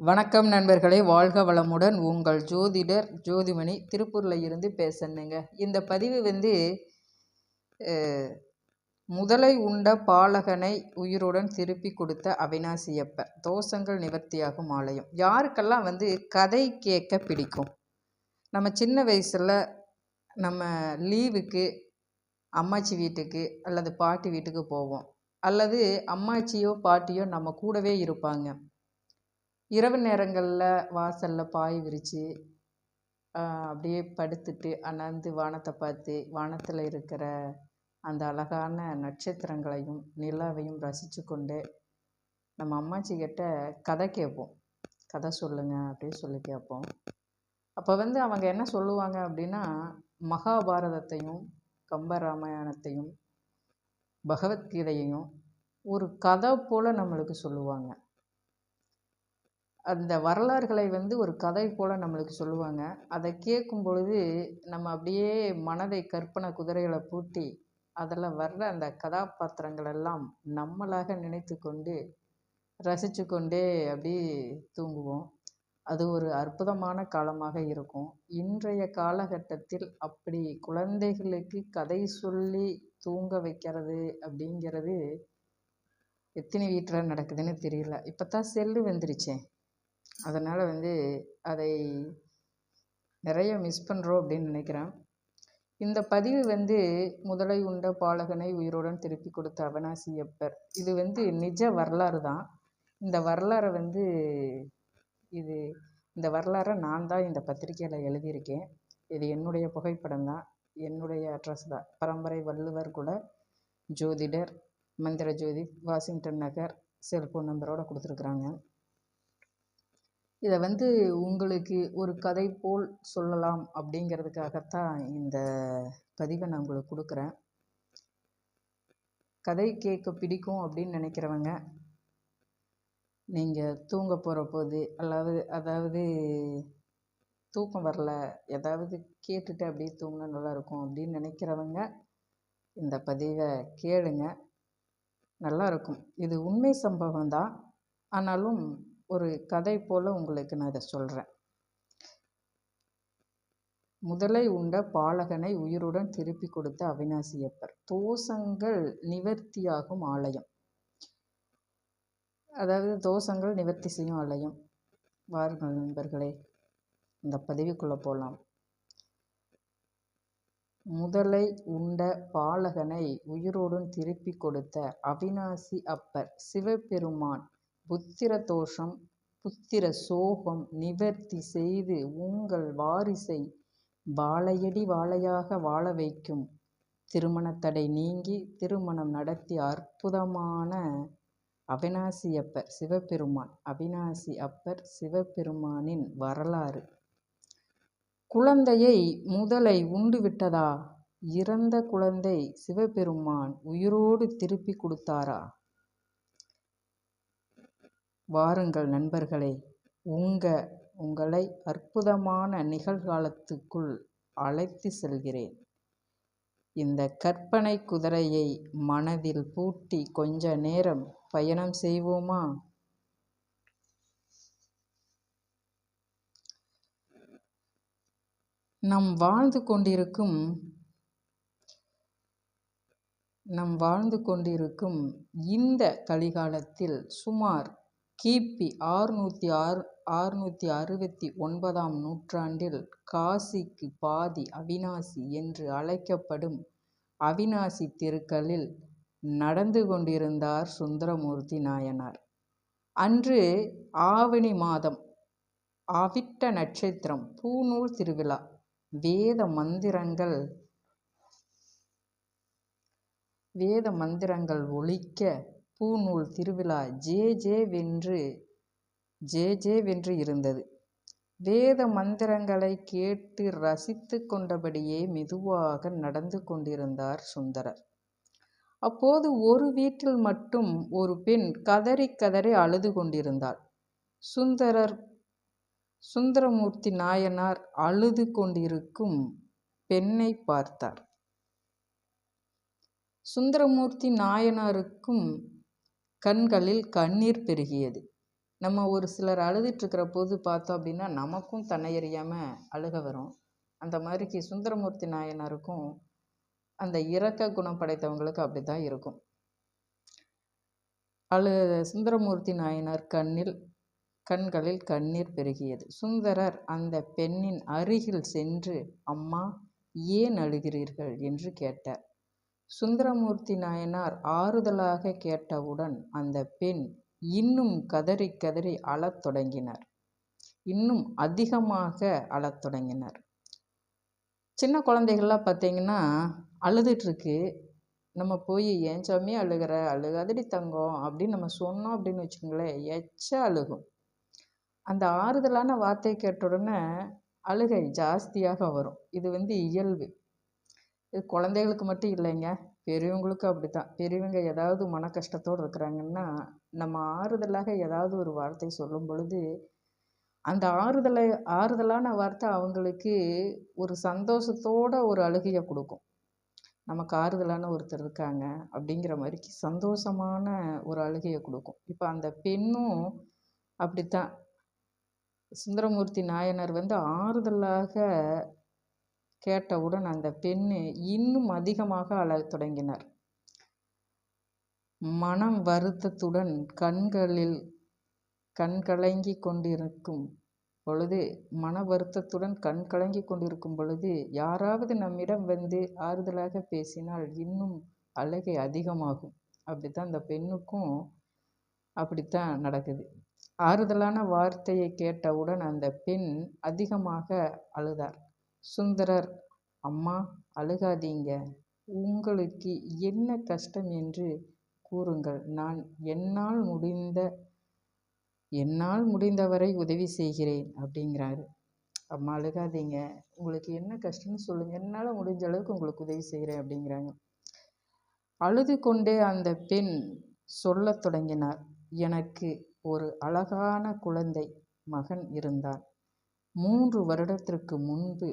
வணக்கம் நண்பர்களே வாழ்க வளமுடன் உங்கள் ஜோதிடர் ஜோதிமணி திருப்பூரில் இருந்து பேசணுங்க. இந்த பதிவு வந்து முதலை உண்ட பாலகனை உயிருடன் திருப்பி கொடுத்த அவினாசியப்பர். தோஷங்கள் நிவர்த்தியாகும் ஆலயம். யாருக்கெல்லாம் வந்து கதை கேட்க பிடிக்கும்? நம்ம சின்ன வயசில் நம்ம லீவுக்கு அம்மாச்சி வீட்டுக்கு அல்லது பாட்டி வீட்டுக்கு போவோம். அல்லது அம்மாச்சியோ பாட்டியோ நம்ம கூடவே இருப்பாங்க. இரவு நேரங்களில் வாசலில் பாய் விரித்து அப்படியே படுத்துட்டு அண்ணாந்து வானத்தை பார்த்து வானத்தில் இருக்கிற அந்த அழகான நட்சத்திரங்களையும் நிலாவையும் ரசித்து கொண்டு நம்ம அம்மாச்சி கிட்ட கதை கேட்போம். கதை சொல்லுங்கள் அப்படின்னு சொல்லி கேட்போம். அப்போ வந்து அவங்க என்ன சொல்லுவாங்க அப்படின்னா மகாபாரதத்தையும் கம்பராமாயணத்தையும் பகவத்கீதையையும் ஒரு கதை போல் நம்மளுக்கு சொல்லுவாங்க. அந்த வரலாறுகளை வந்து ஒரு கதை போல் நம்மளுக்கு சொல்லுவாங்க. அதை கேட்கும் பொழுது நம்ம அப்படியே மனதை கற்பனை குதிரைகளை பூட்டி அதில் வர்ற அந்த கதாபாத்திரங்கள் எல்லாம் நம்மளாக நினைத்து கொண்டு ரசித்து கொண்டே அப்படி தூங்குவோம். அது ஒரு அற்புதமான காலமாக இருக்கும். இன்றைய காலகட்டத்தில் அப்படி குழந்தைகளுக்கு கதை சொல்லி தூங்க வைக்கிறது அப்படிங்கிறது எத்தனை வீட்டில் நடக்குதுன்னு தெரியல. இப்போ தான் செல்லு வந்துருச்சேன் அதனால் வந்து அதை நிறைய மிஸ் பண்ணுறோம் அப்படின்னு நினைக்கிறேன். இந்த பதிவு வந்து முதலை உண்ட பாலகனை உயிருடன் திருப்பி கொடுத்த அவனாசி அப்பர் இது வந்து நிஜ வரலாறு தான். இந்த வரலாறை வந்து இது இந்த வரலாறை நான் தான் இந்த பத்திரிக்கையில் எழுதியிருக்கேன். இது என்னுடைய புகைப்படம் தான். என்னுடைய அட்ரஸ் தான். பரம்பரை வள்ளுவர் குல ஜோதிடர் மந்திர ஜோதி வாஷிங்டன் நகர் செல்ஃபோன் நம்பரோடு கொடுத்துருக்குறாங்க. இதை வந்து உங்களுக்கு ஒரு கதை போல் சொல்லலாம் அப்படிங்கிறதுக்காகத்தான் இந்த பதிவை நான் உங்களுக்கு கொடுக்குறேன். கதை கேட்க பிடிக்கும் அப்படின்னு நினைக்கிறவங்க நீங்கள் தூங்க போகிற போது அதாவது அதாவது தூக்கம் வரல ஏதாவது கேட்டுட்டு அப்படியே தூங்கினா நல்லாயிருக்கும் அப்படின்னு நினைக்கிறவங்க இந்த பதிவை கேளுங்க. நல்லாயிருக்கும் இது உண்மை சம்பவம் தான் ஆனாலும் ஒரு கதை போல் உங்களுக்கு நான் இதை சொல்கிறேன் முதலை உண்ட பாலகனை உயிருடன் திருப்பி கொடுத்த அவினாசியப்பர் தோஷங்கள் நிவர்த்தியாகும் ஆலயம். அதாவது தோஷங்கள் நிவர்த்தி செய்யும் ஆலயம். வாருங்கள் நண்பர்களே இந்த பதிவுக்குள்ளே போகலாம் முதலை உண்ட பாலகனை உயிரோடும் திருப்பி கொடுத்த அவினாசி அப்பர் சிவபெருமான் புத்திர தோஷம் புத்திர சோகம் நிவர்த்தி செய்து உங்கள் வாரிசை வாழையடி வாழையாக வாழ வைக்கும். திருமணத்தடை நீங்கி திருமணம் நடத்தி அற்புதமான அவினாசி அப்பர் சிவபெருமான் அவினாசி அப்பர் சிவபெருமானின் வரலாறு. குழந்தையை முதலை உண்டு விட்டதா இறந்த குழந்தை சிவபெருமான் உயிரோடு திருப்பி கொடுத்தாரா? வாருங்கள் நண்பர்களே. உங்க உங்களை அற்புதமான நிகழ்காலத்துக்குள் அழைத்து செல்கிறேன். இந்த கற்பனை குதிரையை மனதில் பூட்டி கொஞ்ச நேரம் பயணம் செய்வோமா? நம் வாழ்ந்து கொண்டிருக்கும் நம் வாழ்ந்து கொண்டிருக்கும் இந்த கலிகாலத்தில் சுமார் கிபி ஆறுநூற்றி ஆறு ஆறுநூற்றி அறுபத்தி ஒன்பதாம் நூற்றாண்டில் காசிக்கு பாதி அவினாசி என்று அழைக்கப்படும் அவினாசி திருக்களில் நடந்து கொண்டிருந்தார் சுந்தரமூர்த்தி நாயனார். அன்று ஆவணி மாதம் அவிட்ட நட்சத்திரம் பூநூல் திருவிழா வேத மந்திரங்கள் வேத மந்திரங்கள் ஒழிக்க பூநூல் திருவிழா ஜே ஜே வென்று ஜே ஜே வென்று இருந்தது. வேத மந்திரங்களை கேட்டு ரசித்து கொண்டபடியே மெதுவாக நடந்து கொண்டிருந்தார் சுந்தரர். அப்போது ஒரு வீட்டில் மட்டும் ஒரு பெண் கதறி கதறி அழுது கொண்டிருந்தாள். சுந்தரர் சுந்தரமூர்த்தி நாயனார் அழுது கொண்டிருக்கும் பெண்ணை பார்த்தார். சுந்தரமூர்த்தி நாயனாருக்கும் கண்களில் கண்ணீர் பெருகியது. நம்ம ஒரு சிலர் அழுதுட்டுருக்கிற போது பார்த்தோம் அப்படின்னா நமக்கும் தன்னை அறியாமல் அழுக வரும். அந்த மாதிரிக்கு சுந்தரமூர்த்தி நாயனாருக்கும் அந்த இரக்க குணம் படைத்தவங்களுக்கு அப்படி தான் இருக்கும். அழு சுந்தரமூர்த்தி நாயனார் கண்ணில் கண்களில் கண்ணீர் பெருகியது. சுந்தரர் அந்த பெண்ணின் அருகில் சென்று அம்மா ஏன் அழுகிறீர்கள்? என்று கேட்டார். சுந்தரமூர்த்தி நாயனார் ஆறுதலாக கேட்டவுடன் அந்த பெண் இன்னும் கதறி கதறி அழத் தொடங்கினார். இன்னும் அதிகமாக அழத் தொடங்கினார். சின்ன குழந்தைகள்லாம் பார்த்தீங்கன்னா அழுதுட்டுருக்கு நம்ம போய் ஏன் சாமி அழுகிற? அழுகாதடி தங்கம் அப்படின்னு நம்ம சொன்னோம் அப்படின்னு வச்சுக்கோங்களேன் எச்ச அழுகும். அந்த ஆறுதலான வார்த்தையை கேட்ட உடனே அழுகை ஜாஸ்தியாக வரும். இது வந்து இயல்பு. இது குழந்தைகளுக்கு மட்டும் இல்லைங்க. பெரியவங்களுக்கும் அப்படி தான் பெரியவங்க ஏதாவது மன கஷ்டத்தோடு இருக்கிறாங்கன்னா நம்ம ஆறுதலாக ஏதாவது ஒரு வார்த்தை சொல்லும் பொழுது அந்த ஆறுதலை ஆறுதலான வார்த்தை அவங்களுக்கு ஒரு சந்தோஷத்தோட ஒரு அழுகையை கொடுக்கும். நமக்கு ஆறுதலான ஒருத்தர் இருக்காங்க அப்படிங்கிற மாதிரிக்கு சந்தோஷமான ஒரு அழுகையை கொடுக்கும். இப்போ அந்த பெண்ணும் அப்படித்தான். சுந்தரமூர்த்தி நாயனர் வந்து ஆறுதலாக கேட்டவுடன் அந்த பெண் இன்னும் அதிகமாக அழத் தொடங்கினார். மனம் வருத்தத்துடன் கண்களில் கண் கலங்கி கொண்டிருக்கும் பொழுது மன வருத்தத்துடன் கண் கலங்கி கொண்டிருக்கும் பொழுது யாராவது நம்மிடம் வந்து ஆறுதலாக பேசினால் இன்னும் அழகை அதிகமாகும். அப்படித்தான் அந்த பெண்ணுக்கும் அப்படித்தான் நடக்குது. ஆறுதலான வார்த்தையை கேட்டவுடன் அந்த பெண் அதிகமாக அழுதார். சுந்தரர் அம்மா அழுகாதீங்க. உங்களுக்கு என்ன கஷ்டம் என்று கூறுங்கள். நான் என்னால் முடிந்த என்னால் முடிந்தவரை உதவி செய்கிறேன் அப்படிங்கிறாரு. அம்மா அழுகாதீங்க. உங்களுக்கு என்ன கஷ்டம்னு சொல்லுங்கள் என்னால் முடிஞ்ச அளவுக்கு உங்களுக்கு உதவி செய்கிறேன் அப்படிங்கிறாங்க. அழுது கொண்டே அந்த பெண் சொல்லத் தொடங்கினார். எனக்கு ஒரு அழகான குழந்தை மகன் இருந்தான். மூன்று வருடத்திற்கு முன்பு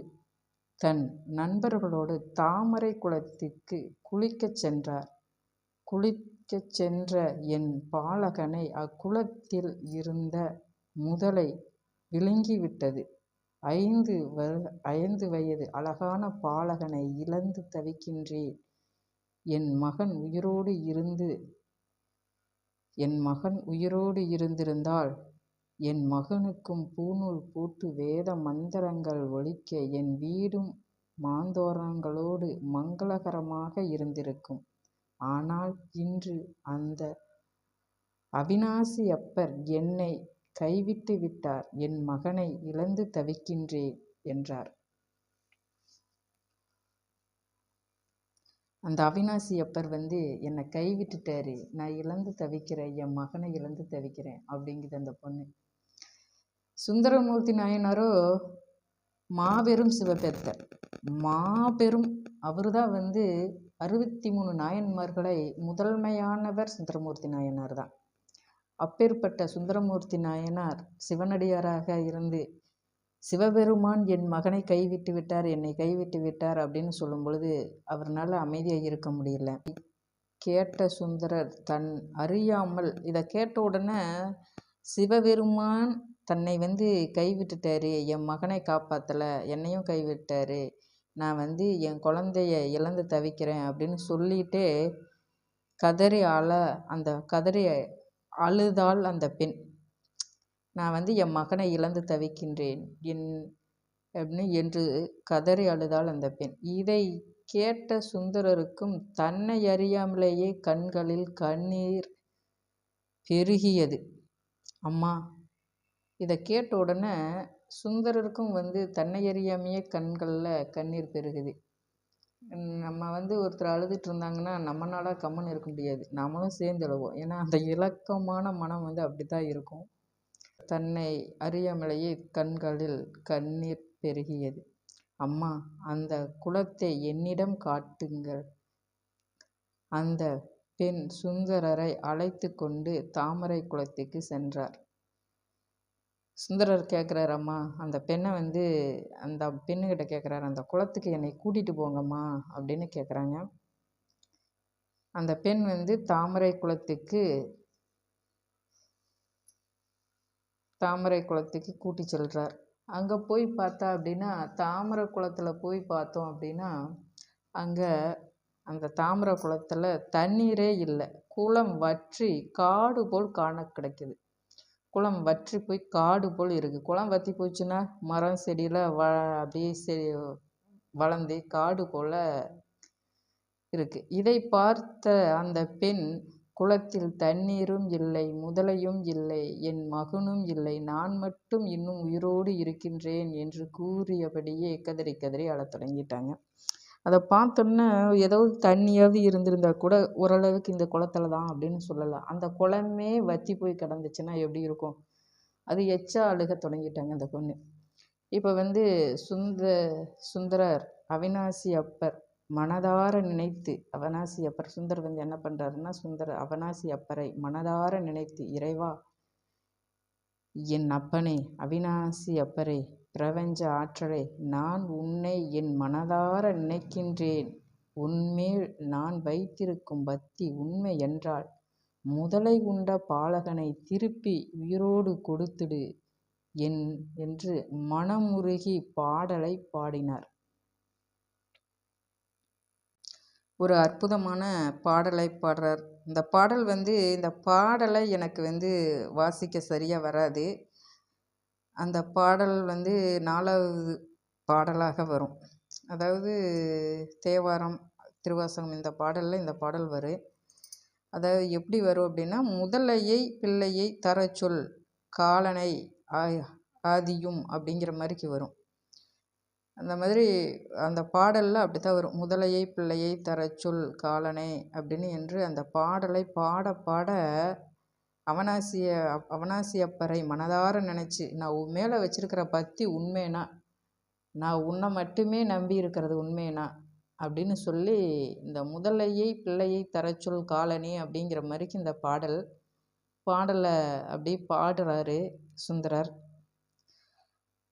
தன் நண்பர்களோடு தாமரை குளத்திற்கு குளிக்கச் சென்றார். குளிக்கச் சென்ற என் பாலகனை அக்குளத்தில் இருந்த முதலை விழுங்கிவிட்டது. ஐந்து வ ஐந்து வயது அழகான பாலகனை இழந்து தவிக்கின்றேன். என் மகன் உயிரோடு இருந்து என் மகன் உயிரோடு இருந்திருந்தால் என் மகனுக்கும் பூணூல் பூட்டு வேத மந்திரங்கள் ஒலிக்க என் வீடும் மாந்தோரணங்களோடு மங்களகரமாக இருந்திருக்கும். ஆனால் இன்று அந்த அவிநாசி அப்பர் என்னை கைவிட்டு விட்டார். என் மகனை இழந்து தவிக்கின்றேன் என்றார். அந்த அவிநாசி அப்பர் வந்து என்னை கைவிட்டுட்டாரு. நான் இழந்து தவிக்கிறேன் என் மகனை இழந்து தவிக்கிறேன் அப்படிங்குது அந்த பொண்ணு. சுந்தரமூர்த்தி நாயனாரோ மாபெரும் சிவபெருத்தர். மாபெரும் அவர் தான் வந்து அறுபத்தி மூணு நாயன்மார்களை முதன்மையானவர் சுந்தரமூர்த்தி நாயனார் தான் அப்பேற்பட்ட சுந்தரமூர்த்தி நாயனார் சிவனடியாராக இருந்து சிவபெருமான் என் மகனை கைவிட்டு விட்டார் என்னை கைவிட்டு விட்டார் அப்படின்னு சொல்லும் பொழுது அவர்னால் அமைதியாக இருக்க முடியல. கேட்ட சுந்தரர் தன் அறியாமல் இதை கேட்ட உடனே சிவபெருமான் தன்னை வந்து கைவிட்டுட்டாரு. என் மகனை காப்பாற்றலை என்னையும் கைவிட்டாரு. நான் வந்து என் குழந்தைய இழந்து தவிக்கிறேன் அப்படின்னு சொல்லிட்டு கதறி அழ அந்த கதறி அழுதாள் அந்த பெண். நான் வந்து என் மகனை இழந்து தவிக்கின்றேன் என் அப்படின்னு என்று கதறி அழுதாள் அந்த பெண். இதை கேட்ட சுந்தரருக்கும் தன்னை அறியாமலேயே கண்களில் கண்ணீர் பெருகியது. அம்மா இதை கேட்ட உடனே சுந்தரருக்கும் வந்து தன்னை அறியாமையே கண்களில் கண்ணீர் பெருகுது. நம்ம வந்து ஒருத்தர் அழுதுட்டு இருந்தாங்கன்னா நம்மளால கம்முன்னு இருக்க முடியாது. நம்மளும் சேர்ந்து அழுவோம். ஏன்னா அந்த இலக்கமான மனம் வந்து அப்படி தான் இருக்கும். தன்னை அறியாமலேயே கண்களில் கண்ணீர் பெருகியது. அம்மா அந்த குலத்தை என்னிடம் காட்டுங்கள். அந்த பெண் சுந்தரரை அழைத்து கொண்டு தாமரை குளத்துக்கு சென்றார். சுந்தரர் கேட்குறாரு அம்மா அந்த பெண்ணை வந்து அந்த பெண்ணுக்கிட்ட கேட்குறாரு அந்த குளத்துக்கு என்னை கூட்டிகிட்டு போங்கம்மா அப்படின்னு கேட்குறாங்க அந்த பெண் வந்து தாமரை குளத்துக்கு தாமரை குளத்துக்கு கூட்டி செல்கிறார் அங்கே போய் பார்த்தா அப்படின்னா தாமரை குளத்தில் போய் பார்த்தோம் அப்படின்னா அங்கே அந்த தாமரை குளத்தில் தண்ணீரே இல்லை. குளம் வற்றி காடு போல் காண கிடைக்குது. குளம் வற்றி போய் காடு போல் இருக்குது குளம் வற்றி போச்சுன்னா மரம் செடியில் வ அப்படியே செ வளர்ந்து காடு போல் இருக்குது இதை பார்த்த அந்த பெண் குளத்தில் தண்ணீரும் இல்லை முதலையும் இல்லை என் மகனும் இல்லை நான் மட்டும் இன்னும் உயிரோடு இருக்கின்றேன் என்று கூறியபடியே கதறி கதறி அழத் தொடங்கிட்டாங்க. அதை பார்த்தோன்னே ஏதாவது தண்ணியாவது இருந்திருந்தா கூட ஓரளவுக்கு இந்த குளத்துல தான் அப்படின்னு சொல்லலாம். அந்த குளமே வற்றி போய் கிடந்துச்சுன்னா எப்படி இருக்கும்? அது எச்சா அழுக தொடங்கிட்டாங்க அந்த பொண்ணு. இப்போ வந்து சுந்த சுந்தரர் அவினாசி அப்பர் மனதார நினைத்து அவனாசி அப்பர் சுந்தர் வந்து என்ன பண்ணுறாருன்னா சுந்தர் அவனாசி அப்பரை மனதார நினைத்து இறைவா என் அப்பனே அவினாசி அப்பரே பிரபஞ்ச ஆற்றலே நான் உன்னை என் மனதார நினைக்கின்றேன். உன்மேல் நான் வைத்திருக்கும் பக்தி உண்மை என்றால் முதலை உண்ட பாலகனை திருப்பி உயிரோடு கொடுத்துடு என் என்று மனமுருகி பாடலை பாடினார். ஒரு அற்புதமான பாடலை பாடுறார். இந்த பாடல் வந்து இந்த பாடலை எனக்கு வந்து வாசிக்க சரியாக வராது. அந்த பாடல் வந்து நாலாவது பாடலாக வரும். அதாவது தேவாரம் திருவாசகம் இந்த பாடலில் இந்த பாடல் வரும் அதாவது எப்படி வரும் அப்படின்னா முதலையை பிள்ளையை தர சொல் காலனை ஆதியும் அப்படிங்கிற மாதிரிக்கு வரும். அந்த மாதிரி அந்த பாடலில் அப்படி தான் வரும். முதலையை பிள்ளையை தர சொல் காலனே அப்படின்னு என்று அந்த பாடலை பாட பாட அவனாசிய அவனாசி அப்பரை மனதார நினச்சி நான் உன் மேலே வச்சுருக்கிற பக்தி உண்மைனா? நான் உன்னை மட்டுமே நம்பி இருக்கிறது உண்மைனா? அப்படின்னு சொல்லி இந்த முதலையை பிள்ளையை தரச்சொல் காலனி அப்படிங்கிற மாதிரிக்கு இந்த பாடல் பாடலை அப்படி பாடுறாரு சுந்தரர்.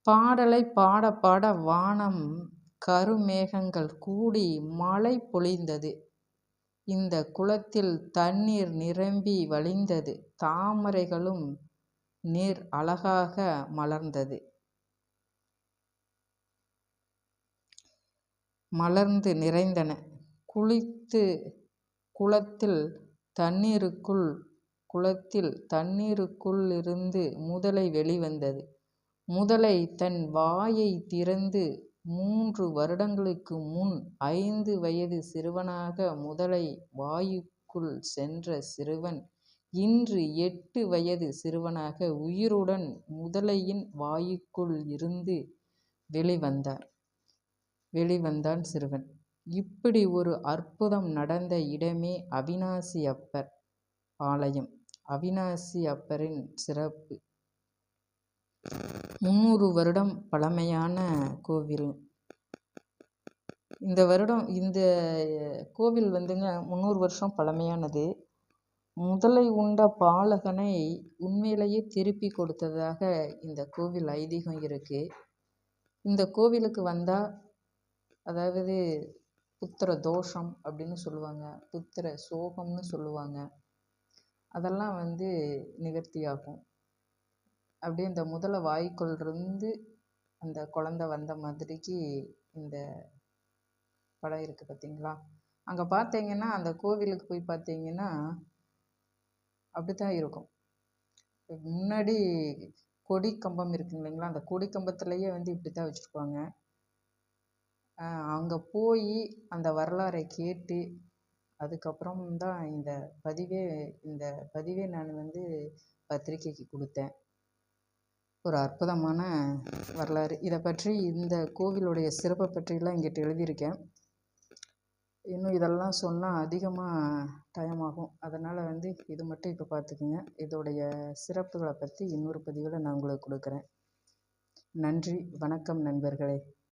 பாடலை பாட பாட வானம் கருமேகங்கள் கூடி மழை பொழிந்தது. இந்த குளத்தில் தண்ணீர் நிரம்பி வழிந்தது. தாமரைகளும் நீர் அழகாக மலர்ந்தது. மலர்ந்து நிறைந்தன. குளித்து குளத்தில் தண்ணீருக்குள் குளத்தில் தண்ணீருக்குள்ளிருந்து முதலை வெளிவந்தது. முதலை தன் வாயை திறந்து மூன்று வருடங்களுக்கு முன் ஐந்து வயது சிறுவனாக முதலை வாயுக்குள் சென்ற சிறுவன் இன்று எட்டு வயது சிறுவனாக உயிருடன் முதலையின் வாயுக்குள் இருந்து வெளிவந்தார். வெளிவந்தான் சிறுவன். இப்படி ஒரு அற்புதம் நடந்த இடமே அவினாசி அப்பர் ஆலயம். அவினாசி அப்பரின் சிறப்பு. முந்நூறு வருடம் பழமையான கோவில். இந்த வருடம் இந்த கோவில் வந்துங்க முந்நூறு வருஷம் பழமையானது. முதலை உண்ட பாலகனை உண்மையிலேயே திருப்பி கொடுத்ததாக இந்த கோவில் ஐதீகம் இருக்குது இந்த கோவிலுக்கு வந்தால் அதாவது புத்திர தோஷம் அப்படின்னு சொல்லுவாங்க புத்திர சோகம்னு சொல்லுவாங்க. அதெல்லாம் வந்து நிவர்த்தி ஆகும் அப்படியே இந்த முதலை வாய்க்குள் இருந்து அந்த குழந்த வந்த மாதிரிக்கு இந்த படம் இருக்குது பார்த்தீங்களா அங்கே பார்த்தீங்கன்னா அந்த கோவிலுக்கு போய் பார்த்தீங்கன்னா அப்படி தான் இருக்கும். முன்னாடி கொடி கம்பம் இருக்கு இல்லைங்களா? அந்த கொடி கம்பத்துலேயே வந்து இப்படி தான் வச்சுருப்பாங்க அங்கே போய் அந்த வரலாறை கேட்டு அதுக்கப்புறம் தான் இந்த பதிவே இந்த பதிவே நான் வந்து பத்திரிக்கைக்கு கொடுத்தேன். ஒரு அற்புதமான வரலாறு. இதை பற்றி இந்த கோவிலுடைய சிறப்பை பற்றிலாம் இங்கிட்ட எழுதியிருக்கேன். இன்னும் இதெல்லாம் சொன்னால் அதிகமாக டைம் ஆகும். அதனால் வந்து இது மட்டும் இப்போ பார்த்துக்குங்க இதோடைய சிறப்புகளை பற்றி இன்னொரு பதிவில் நான் உங்களுக்கு கொடுக்குறேன். நன்றி. வணக்கம் நண்பர்களே.